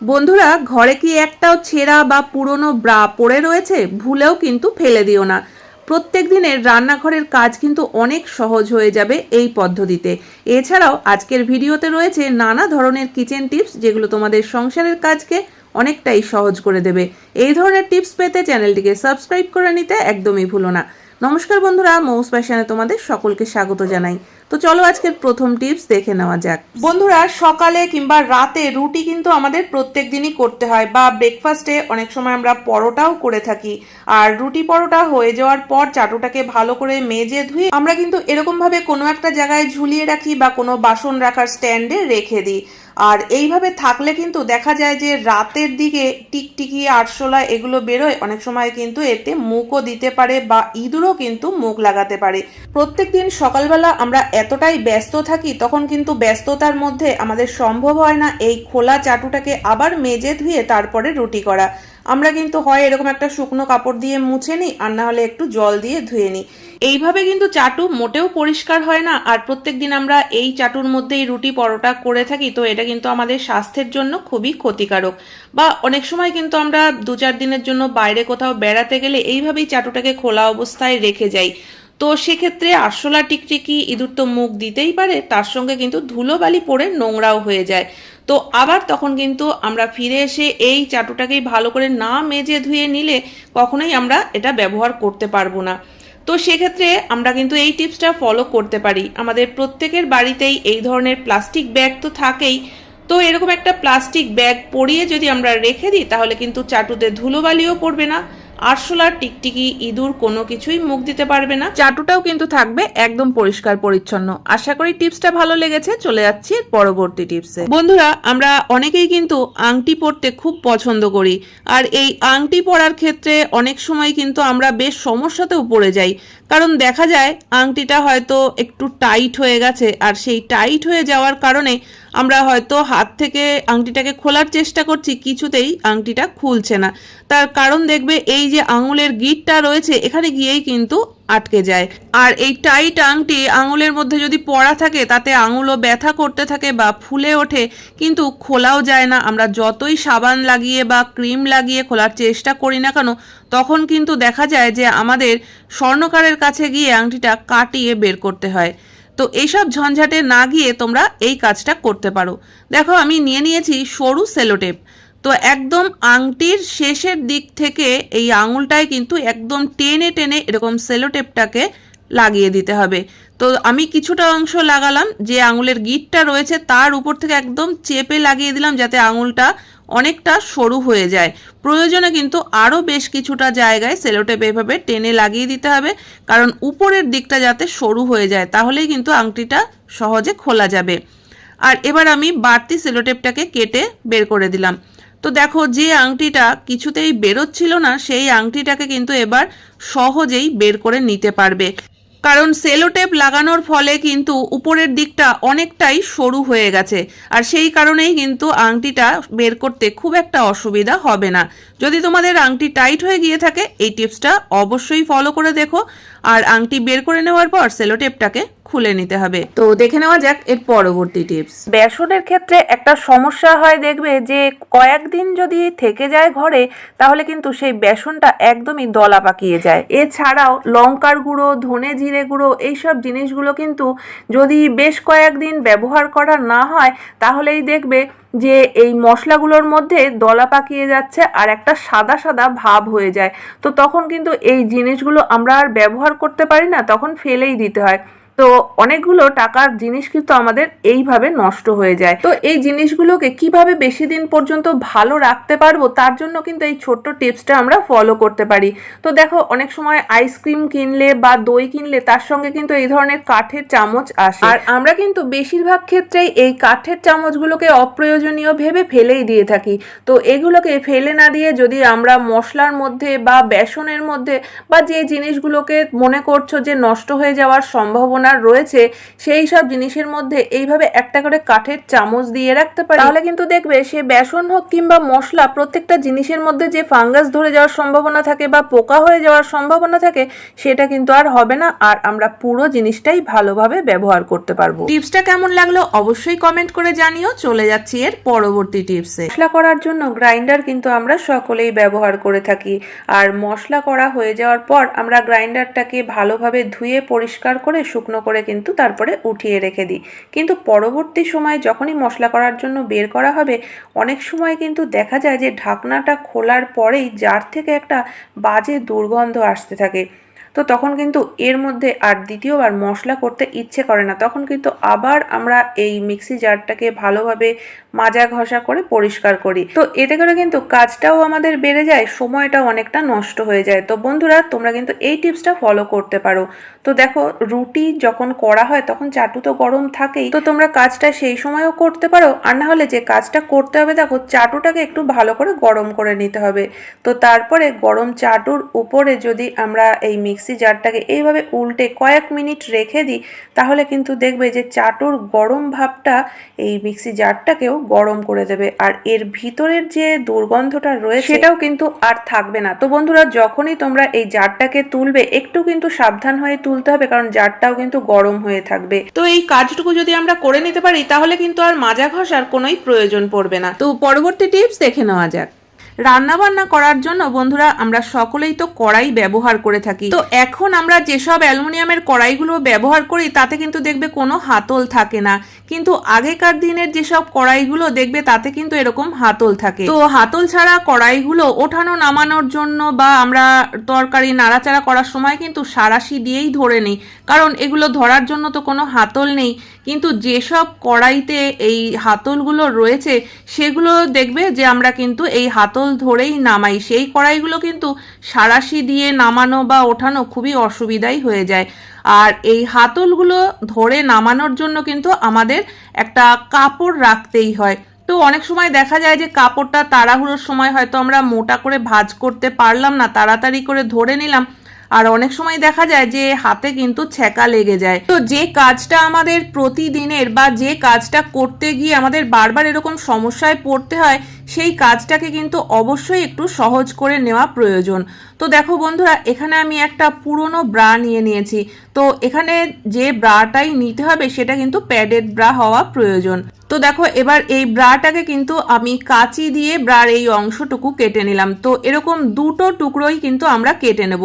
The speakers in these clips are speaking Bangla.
বন্ধুরা, ঘরে কি একটাও ছেঁড়া বা পুরনো ব্রা পড়ে রয়েছে? ভুলেও কিন্তু ফেলে দিও না। প্রত্যেক দিনের রান্নাঘরের কাজ কিন্তু অনেক সহজ হয়ে যাবে এই পদ্ধতিতে। এছাড়াও আজকের ভিডিওতে রয়েছে নানা ধরনের কিচেন টিপস, যেগুলো তোমাদের সংসারের কাজকে অনেকটাই সহজ করে দেবে। এই ধরনের টিপস পেতে চ্যানেলটিকে সাবস্ক্রাইব করে নিতে একদমই ভুলো না। নমস্কার বন্ধুরা, মৌস প্যাশনে তোমাদের সকলকে স্বাগত জানাই। তো চলো আজকের প্রথম টিপস দেখে নেওয়া যাক। বন্ধুরা, সকালে কিংবা রাতে রুটি কিন্তু আমাদের প্রত্যেক দিনই করতে হয় বা ব্রেকফাস্টে অনেক সময় আমরা পরোটাও করে থাকি। আর রুটি পরোটা হয়ে যাওয়ার পর চাটুটাকে ভালো করে মেজে ধুয়ে আমরা কিন্তু এরকম ভাবে কোনো একটা জায়গায় ঝুলিয়ে রাখি বা কোনো বাসন রাখার স্ট্যান্ডে রেখে দিই। আর এইভাবে থাকলে কিন্তু দেখা যায় যে রাতের দিকে টিকটিকি, আরশোলা এগুলো বেরোয়, অনেক সময় কিন্তু এতে মুখও দিতে পারে বা ইঁদুরও কিন্তু মুখ লাগাতে পারে। প্রত্যেক দিন সকালবেলা আমরা এতটাই ব্যস্ত থাকি, তখন কিন্তু ব্যস্ততার মধ্যে আমাদের সম্ভব হয় না এই খোলা চাটুটাকে আবার মেজে ধুয়ে তারপরে রুটি করা। আমরা কিন্তু হয় এরকম একটা শুকনো কাপড় দিয়ে মুছে নিই, আর না হলে একটু জল দিয়ে ধুয়ে নিই। এইভাবে কিন্তু চাটু মোটেও পরিষ্কার হয় না, আর প্রত্যেক দিন আমরা এই চাটুর মধ্যেই রুটি পরোটা করে থাকি, তো এটা কিন্তু আমাদের স্বাস্থ্যের জন্য খুবই ক্ষতিকারক। বা অনেক সময় কিন্তু আমরা দু চার দিনের জন্য বাইরে কোথাও বেড়াতে গেলে এইভাবেই চাটুটাকে খোলা অবস্থায় রেখে যাই। তো সেক্ষেত্রে আরশোলা টিকটিকি ইঁদুর তো মুখ দিতেই পারে, তার সঙ্গে কিন্তু ধুলোবালি পড়ে নোংরাও হয়ে যায়। তো আবার তখন কিন্তু আমরা ফিরে এসে এই চাটুটাকেই ভালো করে না মেজে ধুয়ে নিলে কখনোই আমরা এটা ব্যবহার করতে পারব না। তো সেক্ষেত্রে আমরা কিন্তু এই টিপসটা ফলো করতে পারি। আমাদের প্রত্যেকের বাড়িতেই এই ধরনের প্লাস্টিক ব্যাগ তো থাকেই। তো এরকম একটা প্লাস্টিক ব্যাগ পরিয়ে যদি আমরা রেখে দিই, তাহলে কিন্তু চাটুতে ধুলোবালিও পড়বে না। আরশোলার টিকটিকি ইঁদুর কোনো কিছুই মুখ দিতে পারবে না। চাটুটাও কিন্তু থাকবে একদম পরিষ্কার পরিচ্ছন্ন। আশা করি টিপসটা ভালো লেগেছে, চলে যাচ্ছি পরবর্তী টিপসে। বন্ধুরা, আমরা অনেকেই কিন্তু আংটি পরতে খুব পছন্দ করি, আর এই আংটি পরার ক্ষেত্রে অনেক সময় কিন্তু আমরা বেশ সমস্যাতেও পড়ে যাই। কারণ দেখা যায় আংটিটা হয়তো একটু টাইট হয়ে গেছে, আর সেই টাইট হয়ে যাওয়ার কারণে আমরা হয়তো হাত থেকে আংটিটাকে খোলার চেষ্টা করছি, কিছুতেই আংটিটা খুলছে না। তার কারণ দেখবে এই যে আঙুলের গিটটা রয়েছে, এখানে গিয়েই কিন্তু আটকে যায়। আর এই টাইট আংটি আঙুলের মধ্যে যদি পড়া থাকে, তাতে আঙুলও ব্যথা করতে থাকে বা ফুলে ওঠে, কিন্তু খোলাও যায় না। আমরা যতই সাবান লাগিয়ে বা ক্রিম লাগিয়ে খোলার চেষ্টা করি না কেন, তখন কিন্তু দেখা যায় যে আমাদের স্বর্ণকারের কাছে গিয়ে আংটিটা কাটিয়ে বের করতে হয়। তো এইসব ঝঞ্ঝাটে না গিয়ে তোমরা এই কাজটা করতে পারো। দেখো, আমি নিয়ে নিয়েছি সরু সেলোটেপ। তো একদম আংটির শেষের দিক থেকে এই আঙুলটায় কিন্তু একদম টেনে টেনে এরকম সেলোটেপটাকে লাগিয়ে দিতে হবে। তো আমি কিছুটা অংশ লাগালাম, যে আঙুলের গিটটা রয়েছে তার উপর থেকে একদম চেপে লাগিয়ে দিলাম যাতে আঙুলটা অনেকটা সরু হয়ে যায়। প্রয়োজনে কিন্তু আরও বেশ কিছুটা জায়গায় সেলোটেপ এভাবে টেনে লাগিয়ে দিতে হবে, কারণ উপরের দিকটা যাতে সরু হয়ে যায় তাহলেই কিন্তু আংটিটা সহজে খোলা যাবে। আর এবার আমি বাড়তি সেলোটেপটাকে কেটে বের করে দিলাম। তো দেখো, যে আংটিটা কিছুতেই বেরোচ্ছিল না, সেই আংটিটাকে কিন্তু এবার সহজেই বের করে নিতে পারবে। কারণ সেলোটেপ লাগানোর ফলে কিন্তু উপরের দিকটা অনেকটাই সরু হয়ে গেছে, আর সেই কারণেই কিন্তু আংটিটা বের করতে খুব একটা অসুবিধা হবে না। যদি তোমাদের আংটি টাইট হয়ে গিয়ে থাকে, এই টিপসটা অবশ্যই ফলো করে দেখো, আর আংটি বের করে নেওয়ার পর সেলোটেপটাকে খুলে নিতে হবে। তো দেখে নেওয়া যাক এর পরবর্তী টিপস বেসনের ক্ষেত্রে একটা সমস্যা হয় দেখবে যে, কয়েকদিন যদি থেকে যায় ঘরে, তাহলে কিন্তু সেই বেসনটা একদমই দলা পাকিয়ে যায়। এছাড়াও লঙ্কার গুঁড়ো, ধনে জিরে গুঁড়ো, এইসব জিনিসগুলো কিন্তু যদি বেশ কয়েকদিন ব্যবহার করা না হয়, তাহলেই দেখবে যে, এই মশলাগুলোর মধ্যে দলা পাকিয়ে যাচ্ছে আর একটা সাদা সাদা ভাব হয়ে যায়। তো তখন কিন্তু এই জিনিসগুলো আমরা আর ব্যবহার করতে পারি না, তখন ফেলেই দিতে হয়। তো অনেকগুলো টাকার জিনিস কিন্তু আমাদের এইভাবে নষ্ট হয়ে যায়। তো এই জিনিসগুলোকে কীভাবে বেশি দিন পর্যন্ত ভালো রাখতে পারব, তার জন্য কিন্তু এই ছোট্ট টিপসটা আমরা ফলো করতে পারি। তো দেখো, অনেক সময় আইসক্রিম কিনলে বা দই কিনলে তার সঙ্গে কিন্তু এই ধরনের কাঠের চামচ আসে। আর আমরা কিন্তু বেশিরভাগ ক্ষেত্রেই এই কাঠের চামচগুলোকে অপ্রয়োজনীয় ভেবে ফেলেই দিয়ে থাকি। তো এগুলোকে ফেলে না দিয়ে যদি আমরা মশলার মধ্যে বা বেসনের মধ্যে বা যে জিনিসগুলোকে মনে করছ যে নষ্ট হয়ে যাওয়ার সম্ভাবনা আপনার রয়েছে, সেই সব জিনিসের মধ্যে এইভাবে একটা করে কাঠের চামচ দিয়ে রাখতে পারি। তাহলে কিন্তু দেখবে সে বেসন হোক কিংবা মশলা, প্রত্যেকটা জিনিসের মধ্যে যে ফাঙ্গাস ধরে যাওয়ার সম্ভাবনা থাকে বা পোকা হয়ে যাওয়ার সম্ভাবনা থাকে, সেটা কিন্তু আর হবে না আর আমরা পুরো জিনিসটাই ভালোভাবে ব্যবহার করতে পারব। টিপসটা কেমন লাগল অবশ্যই কমেন্ট করে জানিও। চলে যাচ্ছি এর পরবর্তী টিপসে। মশলা করার জন্য গ্রাইন্ডার কিন্তু আমরা সকলেই ব্যবহার করে থাকি। আর মশলা করা হয়ে যাওয়ার পর আমরা গ্রাইন্ডারটাকে ভালোভাবে ধুয়ে পরিষ্কার করে শুকনো করে কিন্তু তারপরে উঠিয়ে রেখে দিই। কিন্তু পরবর্তী সময় যখনই মশলা করার জন্য বের করা হবে, অনেক সময় কিন্তু দেখা যায় যে ঢাকনাটা খোলার পরেই জার থেকে একটা বাজে দুর্গন্ধ আসতে থাকে। তো তখন কিন্তু এর মধ্যে আর দ্বিতীয়বার মশলা করতে ইচ্ছে করে না। তখন কিন্তু আবার আমরা এই মিক্সি জারটাকে ভালোভাবে মাজা ঘষা করে পরিষ্কার করি। তো এতে করে কিন্তু কাজটাও আমাদের বেড়ে যায়, সময়টাও অনেকটা নষ্ট হয়ে যায়। তো বন্ধুরা, তোমরা কিন্তু এই টিপসটা ফলো করতে পারো। তো দেখো, রুটি যখন করা হয় তখন চাটু তো গরম থাকেই। তো তোমরা কাজটা সেই সময়ও করতে পারো। আর না হলে যে কাজটা করতে হবে, দেখো, চাটুটাকে একটু ভালো করে গরম করে নিতে হবে। তো তারপরে গরম চাটুর উপরে যদি আমরা এই মিক্সি জারটাকে এইভাবে উল্টে কয়েক মিনিট রেখে দিই তাহলে কিন্তু দেখবে যে চাটুর গরম ভাবটা এই মিক্সি জারটাকেও গরম করে দেবে। আর এর ভিতরের যে দুর্গন্ধটা রয়েছে সেটাও কিন্তু আর থাকবে না। তো বন্ধুরা যখনই তোমরা এই জারটাকে তুলবে একটু কিন্তু সাবধান হয়ে তুলতে হবে কারণ জারটাও কিন্তু গরম হয়ে থাকবে। তো এই কাজটুকু যদি আমরা করে নিতে পারি তাহলে কিন্তু আর মাজা ঘষার কোনোই প্রয়োজন পড়বে না। তো পরবর্তী টিপস দেখে নেওয়া যাক। রান্না বান্না করার জন্য বন্ধুরা আমরা সকলেই তো কড়াই ব্যবহার করে থাকি। তো এখন আমরা যেসব অ্যালুমিনিয়ামের কড়াইগুলো ব্যবহার করি, তাতে কিন্তু দেখবে কোনো হাতল থাকে না। কিন্তু আগেকার দিনের যেসব কড়াইগুলো দেখবে তাতে কিন্তু এরকম হাতল থাকে। তো হাতল ছাড়া কড়াইগুলো ওঠানো নামানোর জন্য বা আমরা তরকারি নাড়াচাড়া করার সময় কিন্তু সারাশি দিয়েই ধরে নিই। কারণ এগুলো ধরার জন্য তো কোনো হাতল নেই। কিন্তু যেসব কড়াইতে এই হাতলগুলো রয়েছে, সেগুলো দেখবে যে আমরা কিন্তু এই হাতল ধরেই নামাই। সেই কড়াইগুলো কিন্তু সারাশি দিয়ে নামানো বা ওঠানো খুবই অসুবিধাই হয়ে যায়। আর এই হাতলগুলো ধরে নামানোর জন্য কিন্তু আমাদের একটা কাপড় রাখতেই হয়। তো অনেক সময় দেখা যায় যে কাপড়টা তাড়াহুড়োর সময় হয়তো আমরা মোটা করে ভাজ করতে পারলাম না, তাড়াতাড়ি করে ধরে নিলাম। আর অনেক সময় দেখা যায় যে হাতে কিন্তু ছ্যাঁকা লেগে যায়। তো যে কাজটা আমাদের প্রতিদিনের বা যে কাজটা করতে গিয়ে আমাদের বারবার এরকম সমস্যায় পড়তে হয় সেই কাজটাকে কিন্তু অবশ্যই একটু সহজ করে নেওয়া প্রয়োজন। তো দেখো বন্ধুরা, এখানে আমি একটা পুরনো ব্রা নিয়ে নিয়েছি। তো এখানে যে ব্রাটাই নিতে হবে, সেটা কিন্তু প্যাডেড ব্রা হওয়া প্রয়োজন। তো দেখো, এবার এই ব্রাটাকে কিন্তু আমি কাঁচি দিয়ে ব্রার এই অংশটুকু কেটে নিলাম। তো এরকম দুটো টুকরোই কিন্তু আমরা কেটে নেব।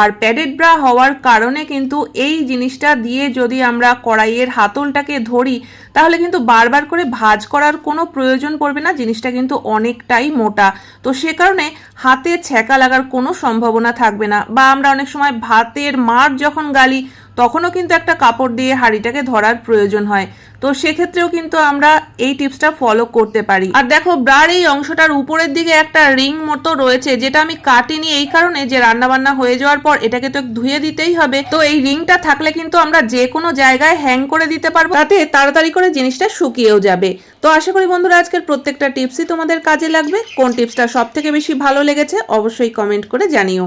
আর প্যাডেড ব্রা হওয়ার কারণে কিন্তু এই জিনিসটা দিয়ে যদি আমরা কড়াইয়ের হাতলটাকে ধরি তাহলে কিন্তু বারবার করে ভাজ করার কোনো প্রয়োজন পড়বে না, জিনিসটা কিন্তু অনেকটাই মোটা। তো সে কারণে হাতে ছ্যাঁকা লাগার কোনো সম্ভাবনা থাকবে না বা আমরা অনেক সময় ভাতের মার যখন গালি তখনও কিন্তু একটা কাপড় দিয়ে হাঁড়িটাকে ধরার প্রয়োজন হয়। তো সেক্ষেত্রেও কিন্তু আমরা এই টিপসটা ফলো করতে পারি। আর দেখো, ব্রার এই অংশটার উপরের দিকে একটা রিং মতো রয়েছে, যেটা আমি কাটিনি এই কারণে যে রান্না বান্না হয়ে যাওয়ার পর এটাকে তো ধুয়ে দিতেই হবে। তো এই রিংটা থাকলে কিন্তু আমরা যে কোনো জায়গায় হ্যাং করে দিতে পারব, তাতে তাড়াতাড়ি করে জিনিসটা শুকিয়েও যাবে। তো আশা করি বন্ধুরা, আজকের প্রত্যেকটা টিপসই তোমাদের কাজে লাগবে। কোন টিপসটা সব থেকে বেশি ভালো লেগেছে, অবশ্যই কমেন্ট করে জানিও।